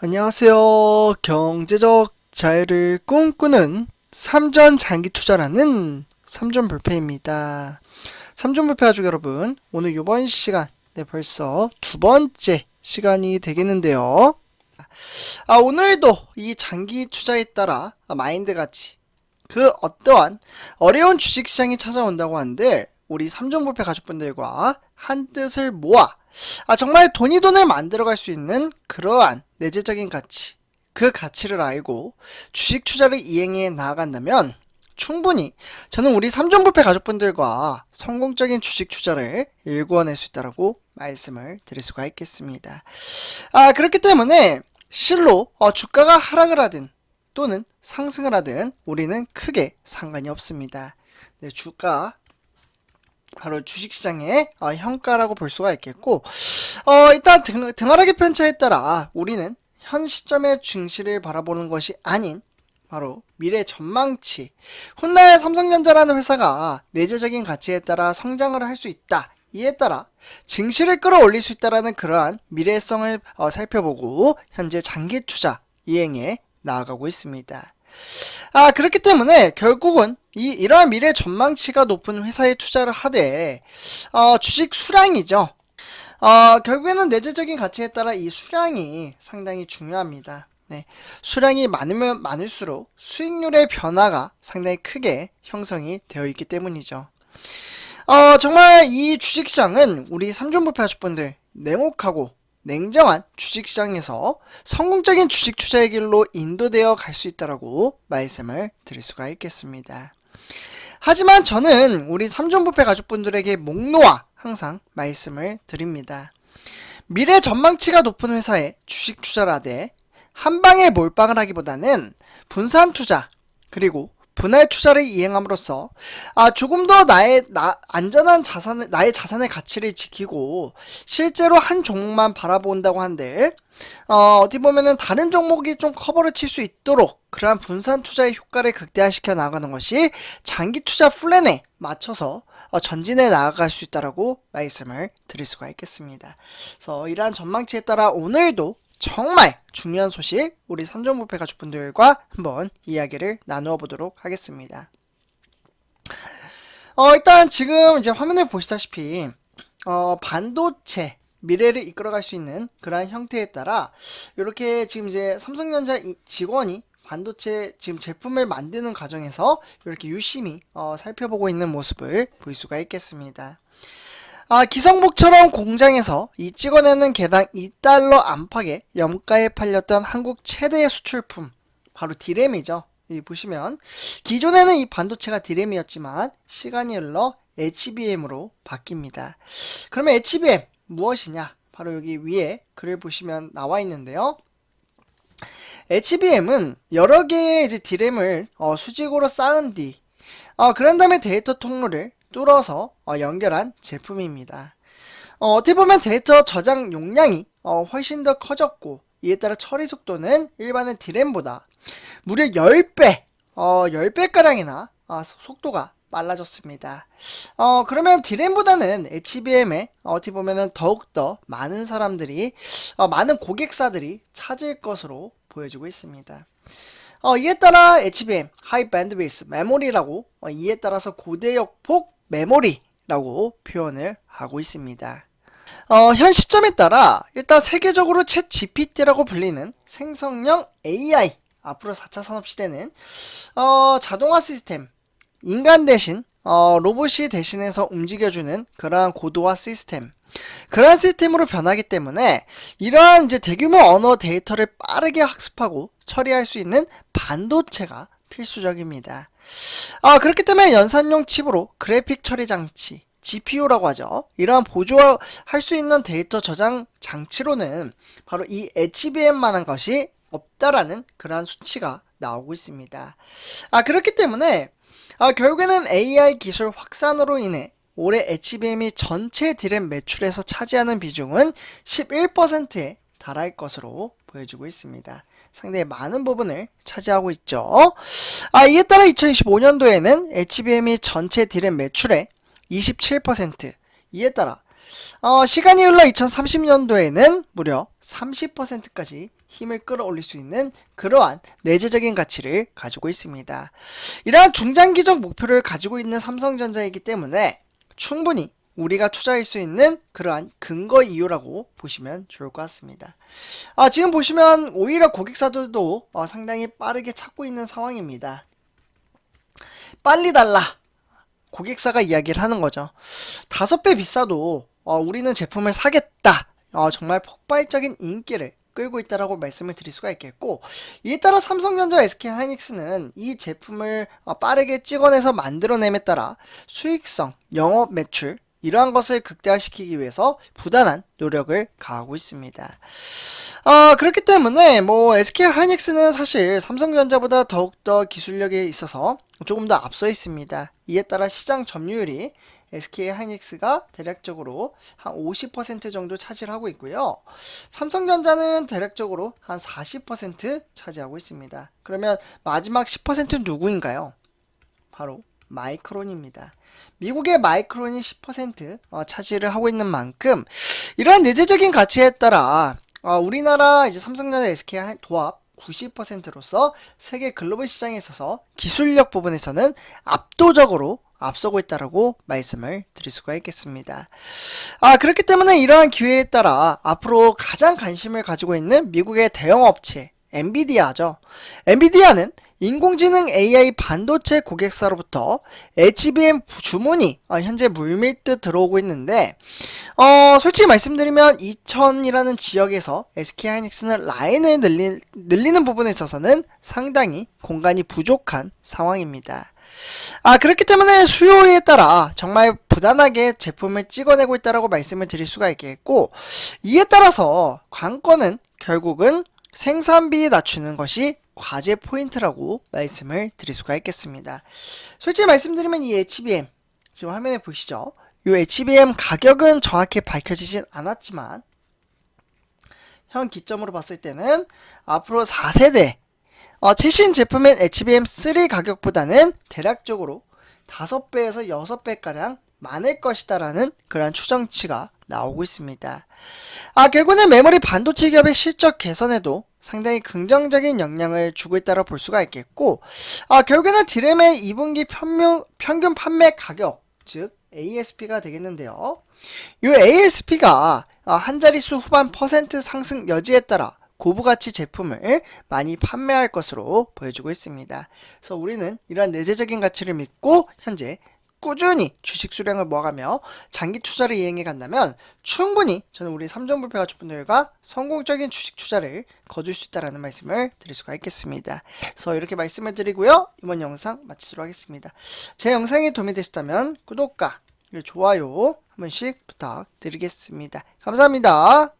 안녕하세요. 경제적 자유를 꿈꾸는 삼전 장기 투자라는 삼전 불패입니다. 삼전 불패 가족 여러분, 오늘 이번 시간, 네, 벌써 두 번째 시간이 되겠는데요. 아, 오늘도 이 장기 투자에 따라 마인드 같이 그 어떠한 어려운 주식시장이 찾아온다고 한들 우리 삼종부패 가족분들과 한 뜻을 모아 아 정말 돈이 돈을 만들어갈 수 있는 그러한 내재적인 가치 그 가치를 알고 주식 투자를 이행해 나아간다면 충분히 저는 우리 삼종부패 가족분들과 성공적인 주식 투자를 일구어낼 수 있다고 말씀을 드릴 수가 있겠습니다. 아 그렇기 때문에 실로 어, 주가가 하락을 하든 또는 상승을 하든 우리는 크게 상관이 없습니다. 네, 주가 바로 주식시장의 어, 형가라고 볼 수가 있겠고 어, 일단 등, 등하락의 편차에 따라 우리는 현 시점의 증시를 바라보는 것이 아닌 바로 미래 전망치 훗날 삼성전자라는 회사가 내재적인 가치에 따라 성장을 할 수 있다 이에 따라 증시를 끌어올릴 수 있다라는 그러한 미래성을 어, 살펴보고 현재 장기 투자 이행에 나아가고 있습니다. 아 그렇기 때문에 결국은 이 이러한 미래 전망치가 높은 회사에 투자를 하되 어, 주식 수량이죠. 어, 결국에는 내재적인 가치에 따라 이 수량이 상당히 중요합니다. 네, 수량이 많으면 많을수록 수익률의 변화가 상당히 크게 형성이 되어 있기 때문이죠. 어, 정말 이 주식시장은 우리 삼존부패 하셨분들 냉혹하고 냉정한 주식시장에서 성공적인 주식 투자의 길로 인도되어 갈 수 있다라고 말씀을 드릴 수가 있겠습니다. 하지만 저는 우리 삼존부패 가족분들에게 목 놓아 항상 말씀을 드립니다. 미래 전망치가 높은 회사에 주식 투자를 하되 한 방에 몰빵을 하기보다는 분산 투자 그리고 분할 투자를 이행함으로써 아 조금 더 나의 나 안전한 자산 나의 자산의 가치를 지키고 실제로 한 종목만 바라본다고 한들 어, 어떻게 보면은 다른 종목이 좀 커버를 칠 수 있도록 그러한 분산 투자의 효과를 극대화시켜 나가는 것이 장기 투자 플랜에 맞춰서 어, 전진해 나아갈 수 있다라고 말씀을 드릴 수가 있겠습니다. 그래서 이러한 전망치에 따라 오늘도 정말 중요한 소식 우리 삼종부패 가족분들과 한번 이야기를 나누어 보도록 하겠습니다. 어, 일단 지금 이제 화면을 보시다시피 어, 반도체 미래를 이끌어갈 수 있는 그러한 형태에 따라 이렇게 지금 이제 삼성전자 이- 직원이 반도체 지금 제품을 만드는 과정에서 이렇게 유심히 어, 살펴보고 있는 모습을 볼 수가 있겠습니다. 아, 기성복처럼 공장에서 이 찍어내는 개당 2달러 안팎의 염가에 팔렸던 한국 최대의 수출품 바로 디램이죠. 이 보시면 기존에는 이 반도체가 디램이었지만 시간이 흘러 HBM으로 바뀝니다. 그러면 HBM 무엇이냐? 바로 여기 위에 글을 보시면 나와 있는데요. HBM은 여러 개의 이제 디램을 어, 수직으로 쌓은 뒤, 어, 그런 다음에 데이터 통로를 뚫어서 어, 연결한 제품입니다. 어, 어떻게 보면 데이터 저장 용량이 어, 훨씬 더 커졌고 이에 따라 처리 속도는 일반의 디램보다 무려 10배, 어, 10배가량이나 어, 속도가 빨라졌습니다. 어, 그러면 디램보다는 HBM에 어, 어떻게 보면은 더욱더 많은 사람들이, 어, 많은 고객사들이 찾을 것으로 보여지고 있습니다. 어, 이에 따라 HBM, High Bandwidth Memory라고, 어, 이에 따라서 고대역폭 메모리라고 표현을 하고 있습니다. 어, 현 시점에 따라 일단 세계적으로 챗 GPT라고 불리는 생성형 AI 앞으로 4차 산업 시대는 어, 자동화 시스템 인간 대신 어, 로봇이 대신해서 움직여주는 그러한 고도화 시스템 그러한 시스템으로 변하기 때문에 이러한 이제 대규모 언어 데이터를 빠르게 학습하고 처리할 수 있는 반도체가 필수적입니다. 아, 그렇기 때문에 연산용 칩으로 그래픽 처리 장치, GPU라고 하죠. 이러한 보조할 수 있는 데이터 저장 장치로는 바로 이 HBM만한 것이 없다라는 그러한 수치가 나오고 있습니다. 아, 그렇기 때문에 아, 결국에는 AI 기술 확산으로 인해 올해 HBM이 전체 디램 매출에서 차지하는 비중은 11%에 달할 것으로 보여지고 있습니다. 상당히 많은 부분을 차지하고 있죠. 아, 이에 따라 2025년도에는 HBM이 전체 디램 매출의 27%, 이에 따라 어, 시간이 흘러 2030년도에는 무려 30%까지 힘을 끌어올릴 수 있는 그러한 내재적인 가치를 가지고 있습니다. 이러한 중장기적 목표를 가지고 있는 삼성전자이기 때문에 충분히 우리가 투자할 수 있는 그러한 근거 이유라고 보시면 좋을 것 같습니다. 아, 지금 보시면 오히려 고객사들도 어, 상당히 빠르게 찾고 있는 상황입니다. 빨리 달라. 고객사가 이야기를 하는 거죠. 다섯 배 비싸도 어, 우리는 제품을 사겠다. 어, 정말 폭발적인 인기를 끌고 있다라고 말씀을 드릴 수가 있겠고 이에 따라 삼성전자, SK 하이닉스는 이 제품을 어, 빠르게 찍어내서 만들어냄에 따라 수익성, 영업 매출 이러한 것을 극대화시키기 위해서 부단한 노력을 가하고 있습니다. 아, 그렇기 때문에 뭐 SK 하이닉스는 사실 삼성전자보다 더욱더 기술력에 있어서 조금 더 앞서 있습니다. 이에 따라 시장 점유율이 SK 하이닉스가 대략적으로 한 50% 정도 차지를 하고 있고요. 삼성전자는 대략적으로 한 40% 차지하고 있습니다. 그러면 마지막 10% 누구인가요? 바로 마이크론입니다. 미국의 마이크론이 10% 어, 차지를 하고 있는 만큼 이러한 내재적인 가치에 따라 어, 우리나라 이제 삼성전자, SK 하- 도합 90%로서 세계 글로벌 시장에 있어서 기술력 부분에서는 압도적으로 앞서고 있다라고 말씀을 드릴 수가 있겠습니다. 아, 그렇기 때문에 이러한 기회에 따라 앞으로 가장 관심을 가지고 있는 미국의 대형 업체 엔비디아죠. 엔비디아는 인공지능 AI 반도체 고객사로부터 HBM 주문이 어, 현재 물밀듯 들어오고 있는데 어, 솔직히 말씀드리면 이천이라는 지역에서 SK 하이닉스는 라인을 늘리, 늘리는 부분에 있어서는 상당히 공간이 부족한 상황입니다. 아, 그렇기 때문에 수요에 따라 정말 부단하게 제품을 찍어내고 있다라고 말씀을 드릴 수가 있겠고, 이에 따라서 관건은 결국은 생산비 낮추는 것이 과제 포인트라고 말씀을 드릴 수가 있겠습니다. 솔직히 말씀드리면 이 HBM, 지금 화면에 보시죠. 이 HBM 가격은 정확히 밝혀지진 않았지만, 현 기점으로 봤을 때는 앞으로 4세대 어, 최신 제품인 HBM3 가격보다는 대략적으로 5배에서 6배가량 많을 것이다라는 그러한 추정치가 나오고 있습니다. 아, 결국은 메모리 반도체 기업의 실적 개선에도 상당히 긍정적인 영향을 주고 있다고 볼 수가 있겠고, 아, 결국에는 디램의 2분기 평균, 평균 판매 가격, 즉, ASP가 되겠는데요. 이 ASP가 아, 한 자릿수 후반 퍼센트 상승 여지에 따라 고부가치 제품을 많이 판매할 것으로 보여주고 있습니다. 그래서 우리는 이러한 내재적인 가치를 믿고 현재 꾸준히 주식 수량을 모아가며 장기 투자를 이행해 간다면 충분히 저는 우리 삼종불패 가족분들과 성공적인 주식 투자를 거둘 수 있다라는 말씀을 드릴 수가 있겠습니다. 그래서 이렇게 말씀을 드리고요. 이번 영상 마치도록 하겠습니다. 제 영상이 도움이 되셨다면 구독과 좋아요 한 번씩 부탁드리겠습니다. 감사합니다.